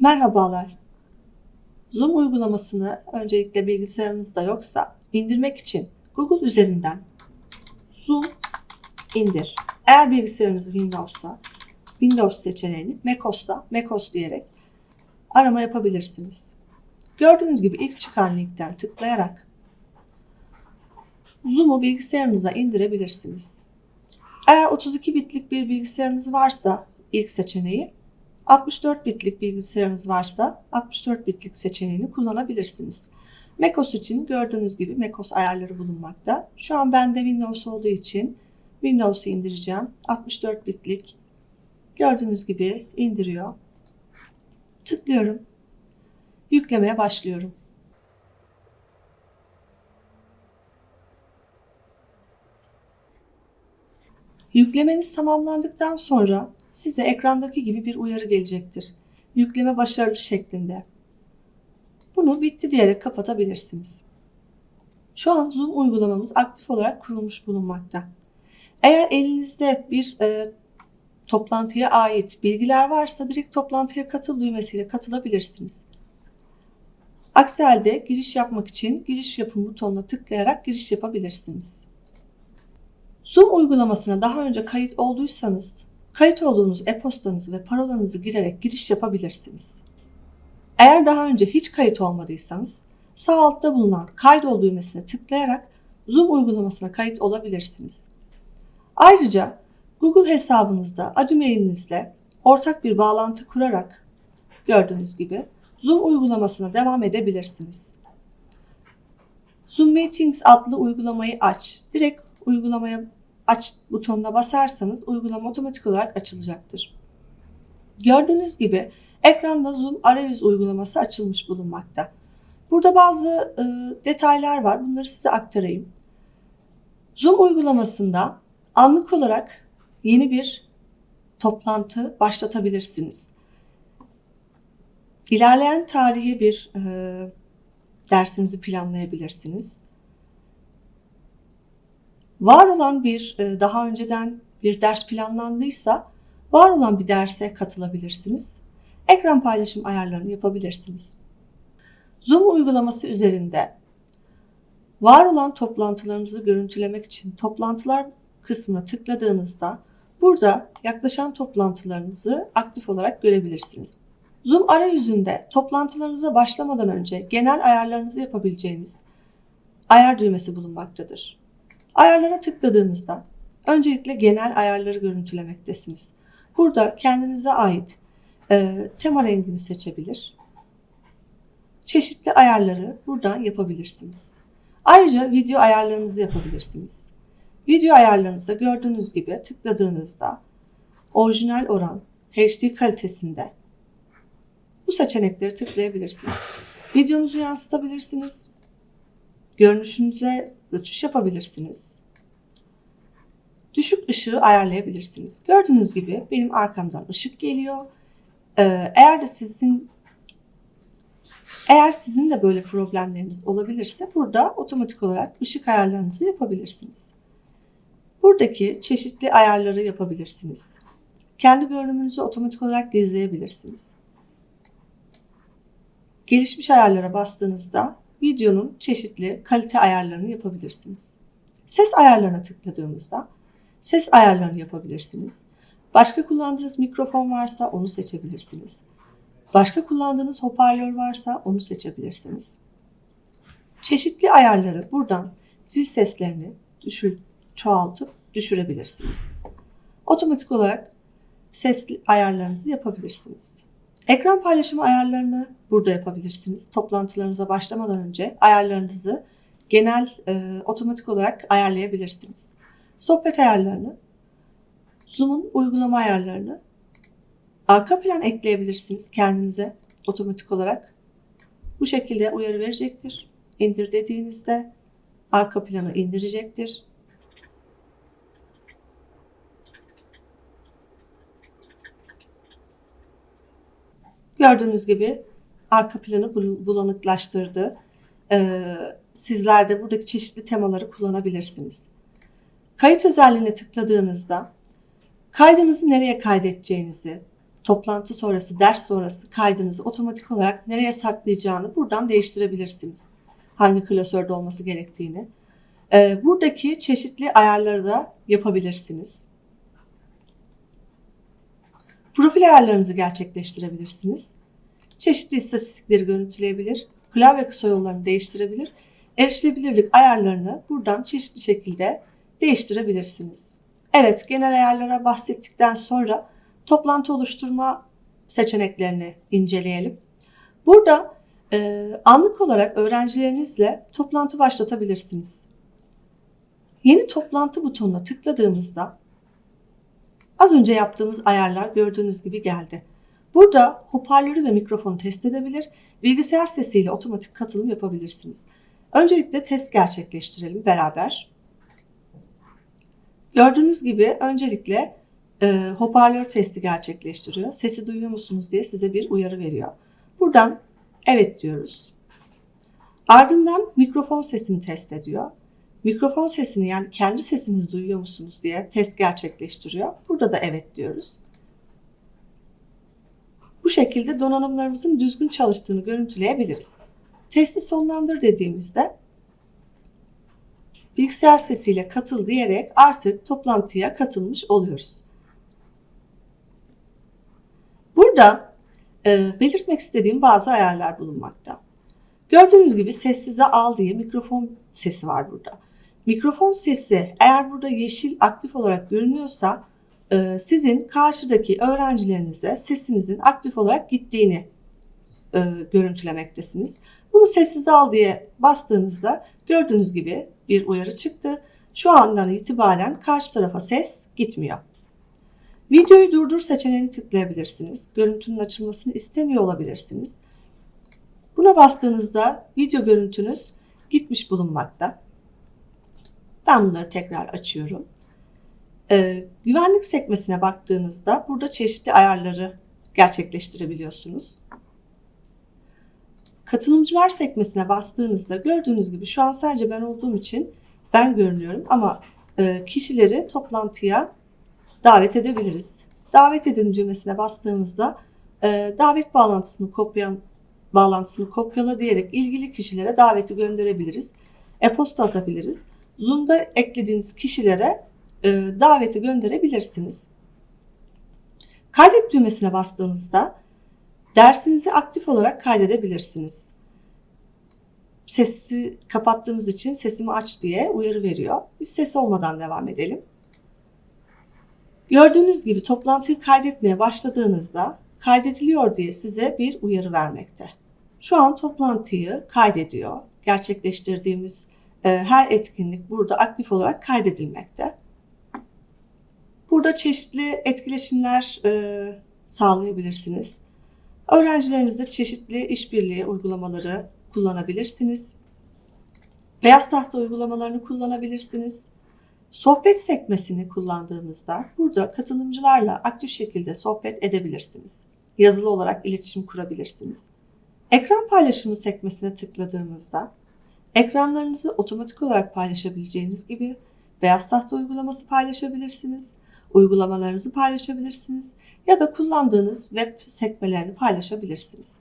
Merhabalar. Zoom uygulamasını öncelikle bilgisayarınızda yoksa indirmek için Google üzerinden Zoom indir. Eğer bilgisayarınız Windows'sa Windows seçeneğini, macOS'sa macOS diyerek arama yapabilirsiniz. Gördüğünüz gibi ilk çıkan linkten tıklayarak Zoom'u bilgisayarınıza indirebilirsiniz. Eğer 32 bitlik bir bilgisayarınız varsa ilk seçeneği 64 bitlik bilgisayarınız varsa 64 bitlik seçeneğini kullanabilirsiniz. macOS için gördüğünüz gibi macOS ayarları bulunmakta. Şu an bende Windows olduğu için Windows'u indireceğim. 64 bitlik gördüğünüz gibi indiriyor. Tıklıyorum. Yüklemeye başlıyorum. Yüklemeniz tamamlandıktan sonra size ekrandaki gibi bir uyarı gelecektir. Yükleme başarılı şeklinde. Bunu bitti diyerek kapatabilirsiniz. Şu an Zoom uygulamamız aktif olarak kurulmuş bulunmakta. Eğer elinizde bir e, toplantıya ait bilgiler varsa direkt toplantıya katıl düğmesiyle katılabilirsiniz. Aksi halde giriş yapmak için giriş yapın butonuna tıklayarak giriş yapabilirsiniz. Zoom uygulamasına daha önce kayıt olduysanız kayıt olduğunuz e-postanızı ve parolanızı girerek giriş yapabilirsiniz. Eğer daha önce hiç kayıt olmadıysanız sağ altta bulunan kaydol düğmesine tıklayarak Zoom uygulamasına kayıt olabilirsiniz. Ayrıca Google hesabınızda adı mailinizle ortak bir bağlantı kurarak gördüğünüz gibi Zoom uygulamasına devam edebilirsiniz. Zoom Meetings adlı uygulamayı aç. Direkt uygulamaya aç butonuna basarsanız uygulama otomatik olarak açılacaktır. Gördüğünüz gibi ekranda Zoom arayüz uygulaması açılmış bulunmakta. Burada bazı e, detaylar var. Bunları size aktarayım. Zoom uygulamasında anlık olarak yeni bir toplantı başlatabilirsiniz. İlerleyen tarihe bir e, dersinizi planlayabilirsiniz. Var olan bir e, daha önceden bir ders planlandıysa var olan bir derse katılabilirsiniz. Ekran paylaşım ayarlarını yapabilirsiniz. Zoom uygulaması üzerinde var olan toplantılarımızı görüntülemek için toplantılar kısmına tıkladığınızda burada yaklaşan toplantılarınızı aktif olarak görebilirsiniz. Zoom arayüzünde toplantılarınıza başlamadan önce genel ayarlarınızı yapabileceğiniz ayar düğmesi bulunmaktadır. Ayarlara tıkladığınızda öncelikle genel ayarları görüntülemektesiniz. Burada kendinize ait e, tema rengini seçebilir. Çeşitli ayarları buradan yapabilirsiniz. Ayrıca video ayarlarınızı yapabilirsiniz. Video ayarlarınızda gördüğünüz gibi tıkladığınızda orijinal oran HD kalitesinde bu seçenekleri tıklayabilirsiniz. Videonuzu yansıtabilirsiniz. Görünüşünüze rötuş yapabilirsiniz. Düşük ışığı ayarlayabilirsiniz. Gördüğünüz gibi benim arkamdan ışık geliyor. Ee, eğer de sizin eğer sizin de böyle problemleriniz olabilirse burada otomatik olarak ışık ayarlarınızı yapabilirsiniz. Buradaki çeşitli ayarları yapabilirsiniz. Kendi görünümünüzü otomatik olarak gizleyebilirsiniz. Gelişmiş ayarlara bastığınızda videonun çeşitli kalite ayarlarını yapabilirsiniz. Ses ayarlarına tıkladığımızda ses ayarlarını yapabilirsiniz. Başka kullandığınız mikrofon varsa onu seçebilirsiniz. Başka kullandığınız hoparlör varsa onu seçebilirsiniz. Çeşitli ayarları buradan zil seslerini düşür, çoğaltıp düşürebilirsiniz. Otomatik olarak ses ayarlarınızı yapabilirsiniz. Ekran paylaşımı ayarlarını burada yapabilirsiniz. Toplantılarınıza başlamadan önce ayarlarınızı genel e, otomatik olarak ayarlayabilirsiniz. Sohbet ayarlarını, Zoom'un uygulama ayarlarını, arka plan ekleyebilirsiniz kendinize otomatik olarak. Bu şekilde uyarı verecektir. İndir dediğinizde arka planı indirecektir. Gördüğünüz gibi arka planı bulanıklaştırdı. Ee, sizler de buradaki çeşitli temaları kullanabilirsiniz. Kayıt özelliğine tıkladığınızda kaydınızı nereye kaydedeceğinizi, toplantı sonrası, ders sonrası kaydınızı otomatik olarak nereye saklayacağını buradan değiştirebilirsiniz. Hangi klasörde olması gerektiğini. Ee, buradaki çeşitli ayarları da yapabilirsiniz. Profil ayarlarınızı gerçekleştirebilirsiniz. Çeşitli istatistikleri görüntüleyebilir, klavye kısa değiştirebilir, erişilebilirlik ayarlarını buradan çeşitli şekilde değiştirebilirsiniz. Evet, genel ayarlara bahsettikten sonra toplantı oluşturma seçeneklerini inceleyelim. Burada e, anlık olarak öğrencilerinizle toplantı başlatabilirsiniz. Yeni toplantı butonuna tıkladığımızda az önce yaptığımız ayarlar gördüğünüz gibi geldi. Burada hoparlörü ve mikrofonu test edebilir, bilgisayar sesiyle otomatik katılım yapabilirsiniz. Öncelikle test gerçekleştirelim beraber. Gördüğünüz gibi öncelikle e, hoparlör testi gerçekleştiriyor. Sesi duyuyor musunuz diye size bir uyarı veriyor. Buradan evet diyoruz. Ardından mikrofon sesini test ediyor. Mikrofon sesini yani kendi sesinizi duyuyor musunuz diye test gerçekleştiriyor. Burada da evet diyoruz. Bu şekilde donanımlarımızın düzgün çalıştığını görüntüleyebiliriz. Testi sonlandır dediğimizde bilgisayar sesiyle katıl diyerek artık toplantıya katılmış oluyoruz. Burada e, belirtmek istediğim bazı ayarlar bulunmakta. Gördüğünüz gibi sessize al diye mikrofon sesi var burada. Mikrofon sesi eğer burada yeşil aktif olarak görünüyorsa e, sizin karşıdaki öğrencilerinize sesinizin aktif olarak gittiğini e, görüntülemektesiniz. Bunu sessize al diye bastığınızda gördüğünüz gibi bir uyarı çıktı. Şu andan itibaren karşı tarafa ses gitmiyor. Videoyu durdur seçeneğini tıklayabilirsiniz. Görüntünün açılmasını istemiyor olabilirsiniz. Buna bastığınızda video görüntünüz gitmiş bulunmakta. Ben bunları tekrar açıyorum. Ee, güvenlik sekmesine baktığınızda burada çeşitli ayarları gerçekleştirebiliyorsunuz. Katılımcılar sekmesine bastığınızda gördüğünüz gibi şu an sadece ben olduğum için ben görünüyorum ama e, kişileri toplantıya davet edebiliriz. Davet edin düğmesine bastığımızda e, davet bağlantısını kopyan bağlantısını kopyala diyerek ilgili kişilere daveti gönderebiliriz. E-posta atabiliriz. Zoom'da eklediğiniz kişilere e, daveti gönderebilirsiniz. Kaydet düğmesine bastığınızda dersinizi aktif olarak kaydedebilirsiniz. Sesi kapattığımız için sesimi aç diye uyarı veriyor. Biz ses olmadan devam edelim. Gördüğünüz gibi toplantıyı kaydetmeye başladığınızda kaydediliyor diye size bir uyarı vermekte. Şu an toplantıyı kaydediyor. Gerçekleştirdiğimiz her etkinlik burada aktif olarak kaydedilmekte. Burada çeşitli etkileşimler e, sağlayabilirsiniz. Öğrencilerinizle çeşitli işbirliği uygulamaları kullanabilirsiniz. Beyaz tahta uygulamalarını kullanabilirsiniz. Sohbet sekmesini kullandığımızda burada katılımcılarla aktif şekilde sohbet edebilirsiniz. Yazılı olarak iletişim kurabilirsiniz. Ekran paylaşımı sekmesine tıkladığımızda ekranlarınızı otomatik olarak paylaşabileceğiniz gibi beyaz tahta uygulaması paylaşabilirsiniz, uygulamalarınızı paylaşabilirsiniz ya da kullandığınız web sekmelerini paylaşabilirsiniz.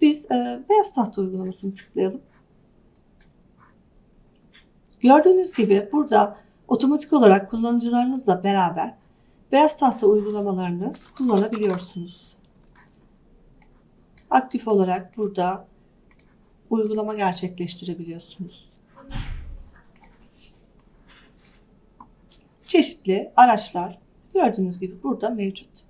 Biz e, beyaz tahta uygulamasını tıklayalım. Gördüğünüz gibi burada otomatik olarak kullanıcılarınızla beraber beyaz tahta uygulamalarını kullanabiliyorsunuz. Aktif olarak burada uygulama gerçekleştirebiliyorsunuz. Çeşitli araçlar gördüğünüz gibi burada mevcut.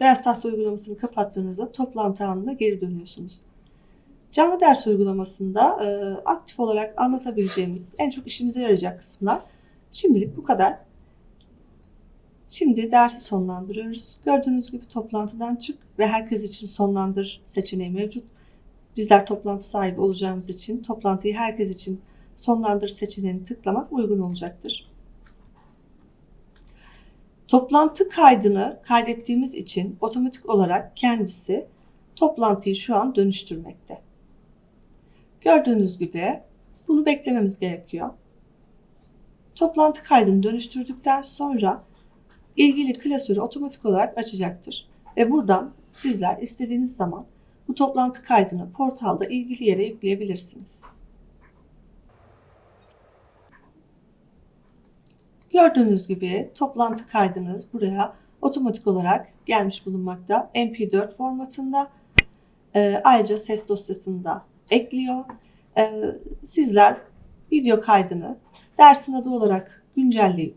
Beyaz tahta uygulamasını kapattığınızda toplantı anına geri dönüyorsunuz. Canlı ders uygulamasında e, aktif olarak anlatabileceğimiz en çok işimize yarayacak kısımlar şimdilik bu kadar. Şimdi dersi sonlandırıyoruz. Gördüğünüz gibi toplantıdan çık ve herkes için sonlandır seçeneği mevcut. Bizler toplantı sahibi olacağımız için toplantıyı herkes için sonlandır seçeneğini tıklamak uygun olacaktır. Toplantı kaydını kaydettiğimiz için otomatik olarak kendisi toplantıyı şu an dönüştürmekte. Gördüğünüz gibi bunu beklememiz gerekiyor. Toplantı kaydını dönüştürdükten sonra ilgili klasörü otomatik olarak açacaktır. Ve buradan sizler istediğiniz zaman bu toplantı kaydını portalda ilgili yere yükleyebilirsiniz. Gördüğünüz gibi toplantı kaydınız buraya otomatik olarak gelmiş bulunmakta. MP4 formatında e, ayrıca ses dosyasını da ekliyor. E, sizler video kaydını dersin adı olarak güncelleyip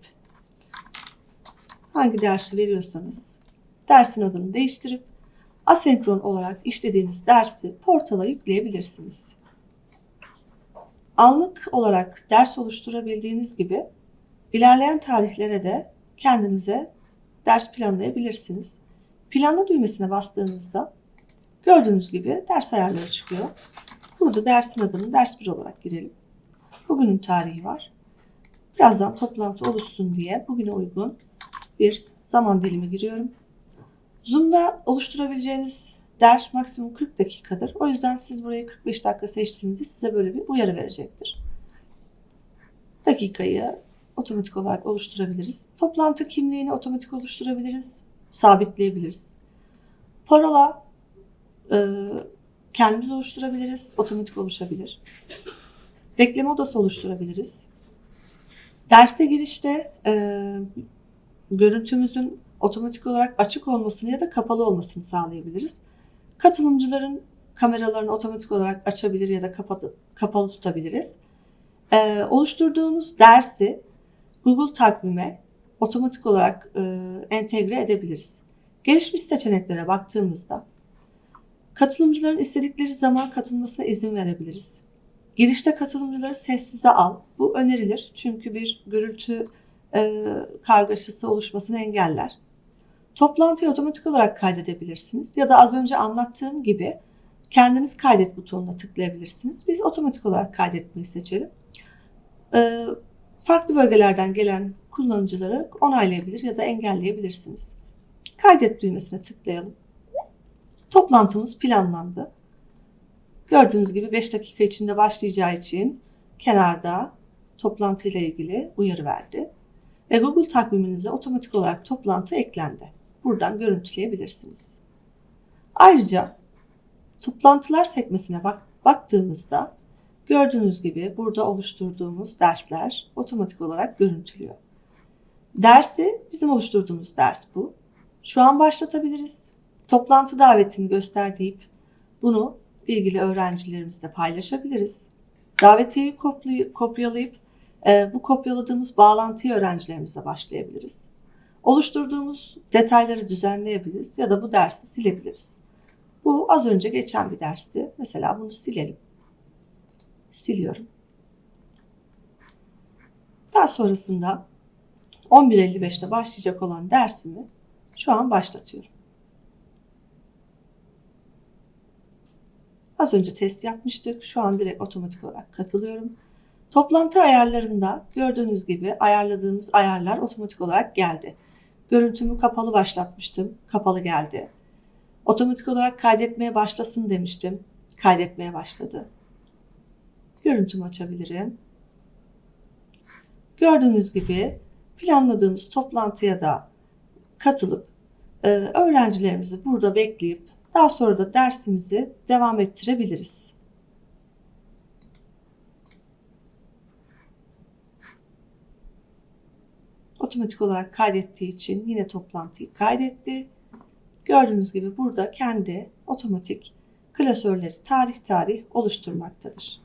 hangi dersi veriyorsanız dersin adını değiştirip asenkron olarak işlediğiniz dersi portala yükleyebilirsiniz. Anlık olarak ders oluşturabildiğiniz gibi ilerleyen tarihlere de kendinize ders planlayabilirsiniz. Planla düğmesine bastığınızda gördüğünüz gibi ders ayarları çıkıyor. Burada dersin adını ders 1 olarak girelim. Bugünün tarihi var. Birazdan toplantı oluşsun diye bugüne uygun bir zaman dilimi giriyorum. Zoom'da oluşturabileceğiniz ders maksimum 40 dakikadır. O yüzden siz burayı 45 dakika seçtiğinizde size böyle bir uyarı verecektir. Dakikayı otomatik olarak oluşturabiliriz. Toplantı kimliğini otomatik oluşturabiliriz. Sabitleyebiliriz. Parola e, kendimiz oluşturabiliriz. Otomatik oluşabilir. Bekleme odası oluşturabiliriz. Derse girişte e, görüntümüzün otomatik olarak açık olmasını ya da kapalı olmasını sağlayabiliriz. Katılımcıların kameralarını otomatik olarak açabilir ya da kapalı, kapalı tutabiliriz. Ee, oluşturduğumuz dersi Google takvime otomatik olarak e, entegre edebiliriz. Gelişmiş seçeneklere baktığımızda katılımcıların istedikleri zaman katılmasına izin verebiliriz. Girişte katılımcıları sessize al. Bu önerilir çünkü bir gürültü e, kargaşası oluşmasını engeller. Toplantıyı otomatik olarak kaydedebilirsiniz ya da az önce anlattığım gibi kendiniz kaydet butonuna tıklayabilirsiniz. Biz otomatik olarak kaydetmeyi seçelim. E, farklı bölgelerden gelen kullanıcıları onaylayabilir ya da engelleyebilirsiniz. Kaydet düğmesine tıklayalım. Toplantımız planlandı. Gördüğünüz gibi 5 dakika içinde başlayacağı için kenarda toplantıyla ilgili uyarı verdi. Ve Google takviminize otomatik olarak toplantı eklendi. Buradan görüntüleyebilirsiniz. Ayrıca toplantılar sekmesine bak baktığımızda gördüğünüz gibi burada oluşturduğumuz dersler otomatik olarak görüntülüyor. Dersi bizim oluşturduğumuz ders bu. Şu an başlatabiliriz. Toplantı davetini göster deyip bunu ilgili öğrencilerimizle paylaşabiliriz. Davetiyeyi kopyalayıp bu kopyaladığımız bağlantıyı öğrencilerimize başlayabiliriz. Oluşturduğumuz detayları düzenleyebiliriz ya da bu dersi silebiliriz. Bu az önce geçen bir dersti. Mesela bunu silelim. Siliyorum. Daha sonrasında 11.55'te başlayacak olan dersimi şu an başlatıyorum. Az önce test yapmıştık. Şu an direkt otomatik olarak katılıyorum. Toplantı ayarlarında gördüğünüz gibi ayarladığımız ayarlar otomatik olarak geldi. Görüntümü kapalı başlatmıştım. Kapalı geldi. Otomatik olarak kaydetmeye başlasın demiştim. Kaydetmeye başladı. Görüntümü açabilirim. Gördüğünüz gibi planladığımız toplantıya da katılıp e, öğrencilerimizi burada bekleyip daha sonra da dersimizi devam ettirebiliriz. Otomatik olarak kaydettiği için yine toplantıyı kaydetti. Gördüğünüz gibi burada kendi otomatik klasörleri tarih tarih oluşturmaktadır.